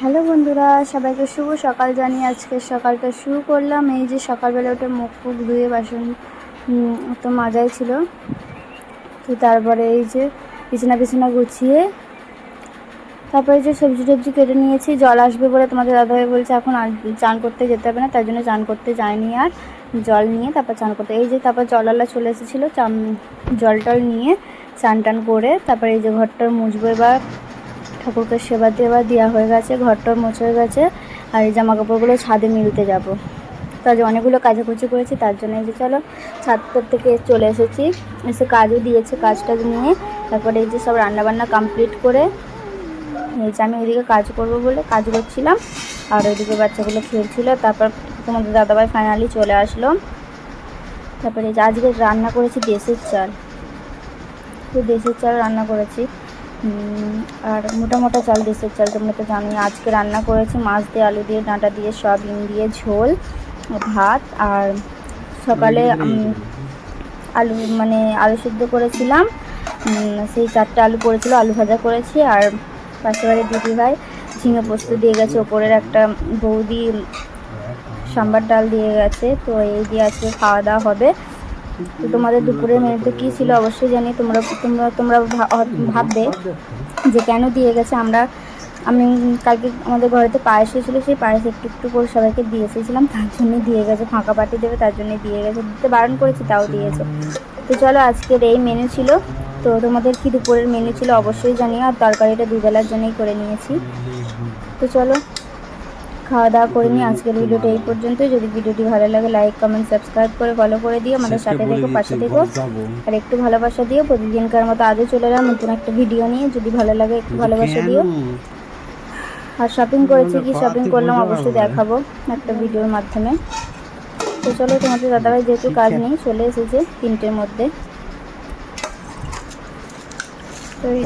Hello বন্ধুরা, সবাইকে শুভ সকাল জানিয়ে আজকে সকালটা শুরু করলাম। এই যে সকালবেলা উঠে মুখ ফুক ধুয়ে বাসন তো মাজাই ছিল। তো তারপরে এই যে বিছানা বিছানা গুছিয়ে, তারপরে যে সবজি টবজি কেটে নিয়েছি। জল আসবে বলে তোমাদের দাদাভাই বলছে, এখন চান করতে যেতে হবে না। তাই জন্য চান করতে যায়নি আর। জল নিয়ে তারপর চান করতে, এই যে তারপর জলালা চলে এসেছিল, চান জল টল নিয়ে চান টান করে তারপরে এই যে ঘরটা মুছবো এবার। ঠাকুরকে সেবা দেওয়া দেওয়া হয়ে গেছে ঘরটা মোছা হয়ে গেছে, আর এই জামা কাপড়গুলো ছাদে মিলতে যাব। তো আজ অনেকগুলো কাচাকুচি করেছি, তার জন্য এই যে চলো ছাদটার থেকে চলে এসেছি। এসে কাজও দিয়েছে কাজ টাজ নিয়ে, তারপরে এই যে সব রান্নাবান্না কমপ্লিট করে, এই যে আমি ওইদিকে কাজ করব বলে কাজ করছিলাম, আর ওইদিকে বাচ্চাগুলো খেলছিল, তারপর তোমাদের দাদাভাই ফাইনালি চলে আসলো। তারপরে আজকে রান্না করেছি দেশের চাল। তো দেশের চাল রান্না করেছি। আর মোটা মোটা চাল দেশের চাল তোমরা তো জানোই আজকে রান্না করেছি মাছ দিয়ে আলু দিয়ে ডাঁটা দিয়ে সয়াবিন দিয়ে ঝোল ভাত আর সকালে আলু মানে আলু সিদ্ধ করেছিলাম। সেই চারটে আলু করেছিল আলু ভাজা করেছি আর পাশের বাড়ির দিদি ভাই ঝিঙে পোস্ত দিয়ে গেছে ওপরের একটা বৌদি সাম্বার ডাল দিয়ে গেছে তো এই দিয়ে আজকে খাওয়া দাওয়া হবে। তো তোমাদের দুপুরের মেনুতে কী ছিল অবশ্যই জানি। তোমরা তোমরা তোমরা ভাববে যে কেন দিয়ে গেছে। আমরা, আমি কালকে আমাদের ঘরেতে পায়েস হয়েছিলো, সেই পায়েস একটু একটু করে সবাইকে দিয়ে এসেছিলাম। তার জন্যই দিয়ে গেছে, ফাঁকা পাটি দেবে, তার জন্যই দিয়ে গেছে। দিতে বারণ করেছি, তাও দিয়েছে। তো চলো, আজকের এই মেনু ছিল। তো তোমাদের কি দুপুরের মেনু ছিল অবশ্যই জানিও। আর তরকারিটা দুবেলার জন্যই করে নিয়েছি। তো চলো খাওয়া দাওয়া করে নিই আজকের ভিডিওটা এই পর্যন্ত যদি ভিডিওটি ভালো লাগে লাইক কমেন্ট সাবস্ক্রাইব করে ফলো করে দিও। আমাদের সাথে দেখো পাশে দেখো আর একটু ভালোবাসা দিও প্রতিদিনকার মতো আজও চলে এলাম নতুন একটা ভিডিও নিয়ে। যদি ভালো লাগে একটু ভালোবাসা দিও। আর শপিং করেছি কি শপিং করলাম অবশ্যই দেখাবো একটা ভিডিওর মাধ্যমে। তো চলো তোমাদের দাদাভাই যেহেতু কাজ নেই চলে এসেছে তিনটের মধ্যে। তো এই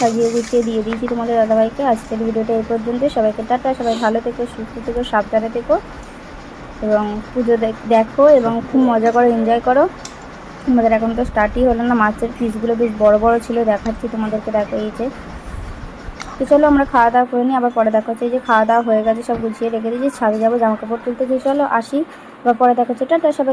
সাজিয়ে গুছিয়ে দিয়ে দিয়েছি তোমাদের দাদাভাইকে। আজকের ভিডিওটা এই পর্যন্ত। সবাইকে টাটা, সবাই ভালো থেকো, সুস্থ থেকো, সাবধানে থেকো। এবং পুজো দেখ- এবং খুব মজা করো এনজয় করো। আমাদের এখন তো স্টার্টই হলো না, মাছের পিসগুলো বেশ বড় বড় ছিল। দেখাচ্ছি তোমাদেরকে, দেখো এই যে। তো চলো আমরা খাওয়া দাওয়া করে নিই, আবার পরে দেখা হচ্ছে। যে খাওয়া দাওয়া হয়ে গেছে, সব গুছিয়ে রেখে দিয়েছি। ছাদে যাব জামা কাপড় তুলতে চলো আসি, আবার পরে দেখা হচ্ছে। টাটা, সবাইকে।